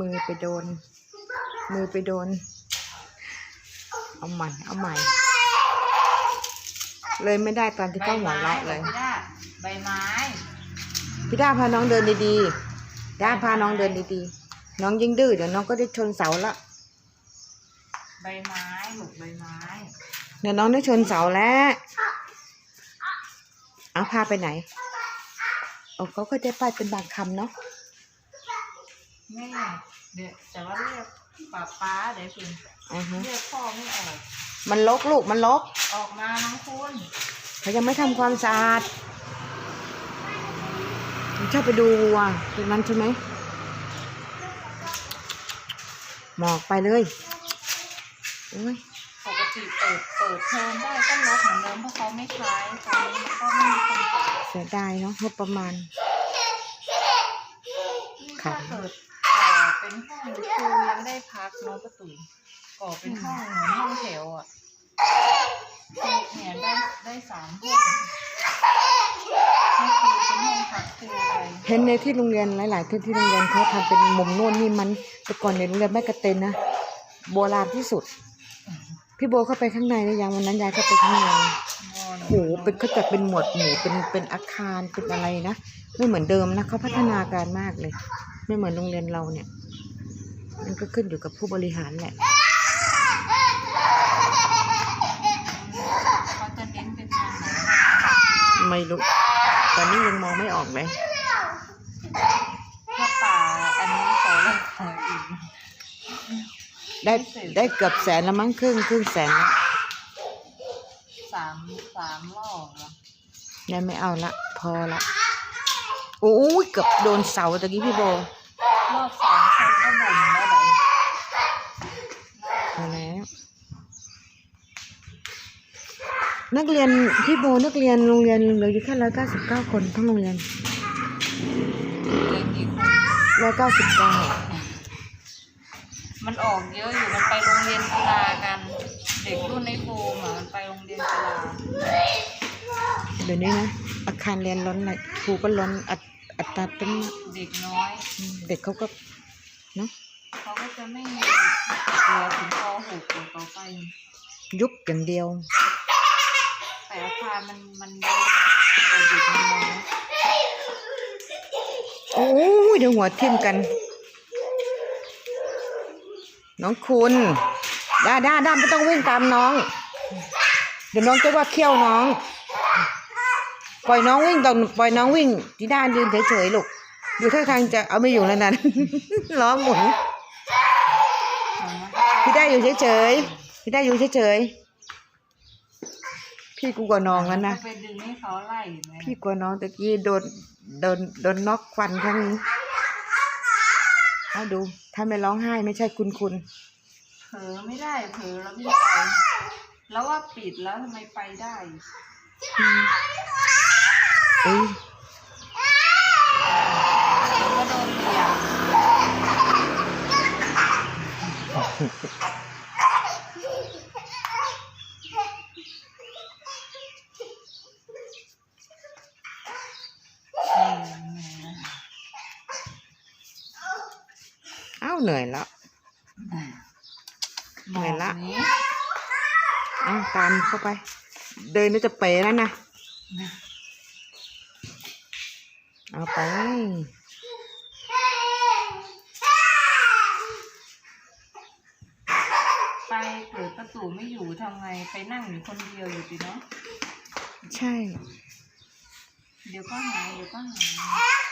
มือไปโดน มือไปโดน เอาใหม่ เอาใหม่ เลยไม่ได้ตอนที่เข้าหัวเราะเลยใบไม้ใบไม้ พี่ด้าพาน้องเดินดีๆด้าพาน้องเดินดีๆ น้องยิ่งดื้อเดี๋ยวน้องก็ได้ชนเสาละ ใบไม้หลุกใบไม้ เดี๋ยวน้องได้ชนเสาแล้วเอาพาไปไหนโอ้เขาก็จะไปเป็นบางคำเนาะ แม่เดี๋ยวแต่ว่าเรียกป้าป้าเดี๋ยวคุณอือฮึเรียกพ่อไม่ออกมันลกลูกมันลกออกมาน้องคุณเขายังไม่ทำความสะอาดผมชอบไปดูวัวตรงนั้นใช่ไหมหมอกไปเลยโอ้ยปกติเปิดเปิดเทอมได้ก็ลดเหมือนเดิมเพราะเขาไม่ใช้ตอนนี้มันก็ไม่มีคนเปิดเสียดายเนาะงบประมาณ นี่ครัถ้าบเกิดก่อ เป็นห้องครูยังได้พักน้องประตูก่อเป็นห้องเหมือนห้องแถวอะเนี่ยได้ได้สามห้องให้ครูเป็นห้องพักครูไปเห็นในที่โรงเรียนหลายๆที่ที่โรงเรียนเขาทำเป็นมุมโน่นนี่มันแต่ก่อนในโรงเรียนแม่กระเตนนะโบราณที่สุด พี่โบเข้าไปข้างในหรือยังวันนั้นยายเข้าไปข้างในโอ้โหเป็นเขาจัดเป็นหมวดหมู่เป็นเป็นอาคารเป็นอะไรนะไม่เหมือนเดิมนะเขาพัฒนาการมากเลย ไม่เหมือนโรงเรียนเราเนี่ย มันก็ขึ้นอยู่กับผู้บริหารแหละเขาจะเน้นเป็นทางไหนไม่รู้ตอนนี้ยังมองไม่ออกเลยถ้าป่าอันนี้ขอราคาอีกได้ได้เกือบแสนแล้วมั้งครึ่งครึ่งแสนแล้วสามสามรอบอะยายไม่เอาละ พอละโอ้ย เกือบโดนเสาตะกี้พี่โบรอบสองคนก็บ่นแล้วไหนพอแล้วนักเรียนพี่โบนักเรียนโรงเรียนเหลืออยู่แค่ร้อยเก้าสิบเก้าคนทั้งโรงเรียนเรียนกี่คนร้อยเก้าสิบเก้ามันออกเยอะอยู่มันไปโรงเรียนกีฬากัน เด็กรุ่นในโฟมอะมันไปโรงเรียนกีฬาเดี๋ยวนี้นะอาคารเรียนล้นเลยครูก็ล้นอัต อัตราเป็นเด็กน้อยเด็กเขาก็เนาะเขาก็จะไม่เหลือถึงป .6 หรือต่อไป ยุบอย่างเดียว แต่อาคารมันมันเยอะแต่เด็กมันน้อยโอ้ยเดี๋ยวหัวทิ่มกัน น้องคุณด้าด้าด้าไม่ต้องวิ่งตามน้อง เดี๋ยวน้องจะว่าเขี้ยวน้อง ปล่อยน้องวิ่งตอนปล่อยน้องวิ่งที่ด้านยืนเฉยๆลูกอยู่ท่าทางจะเอาไม่อยู่แล้วนั้นล้อหมุนพี่ได้อยู่เฉยๆพี่ได้อยู่เฉยๆพี่กูกว่าน้องแล้วนะก็ไปดึงให้เขาไล่ไหมพี่กลัวน้องตะกี้โดนโดนโดนน็อกฟันครั้งนี้เอาดู ถ้าไม่ร้องไห้ไม่ใช่คุณคุณเผลอไม่ได้เผลอแล้วไม่ไปแล้วว่าปิดแล้วทำไมไปได้ เอ้ยเดี๋ยวก็โดนเหยียบอืมเอ้าเหนื่อยแล้วเหนื่อยละหมอกนี้เอ้าตามเข้าไป เดินแล้วจะเป๋แล้วนะ เอาไป ไปเปิดประตูไม่อยู่ทำไงไปนั่งอยู่คนเดียวอยู่ดีเนาะใช่ เดี๋ยวก็หายเดี๋ยวก็หาย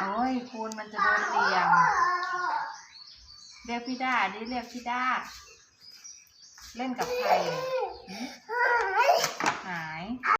โอ้ยคุณมันจะโดนเหลี่ยม เรียกพี่ด้าดิเรียกพี่ด้า เล่นกับใครเนี่ยหืมหาย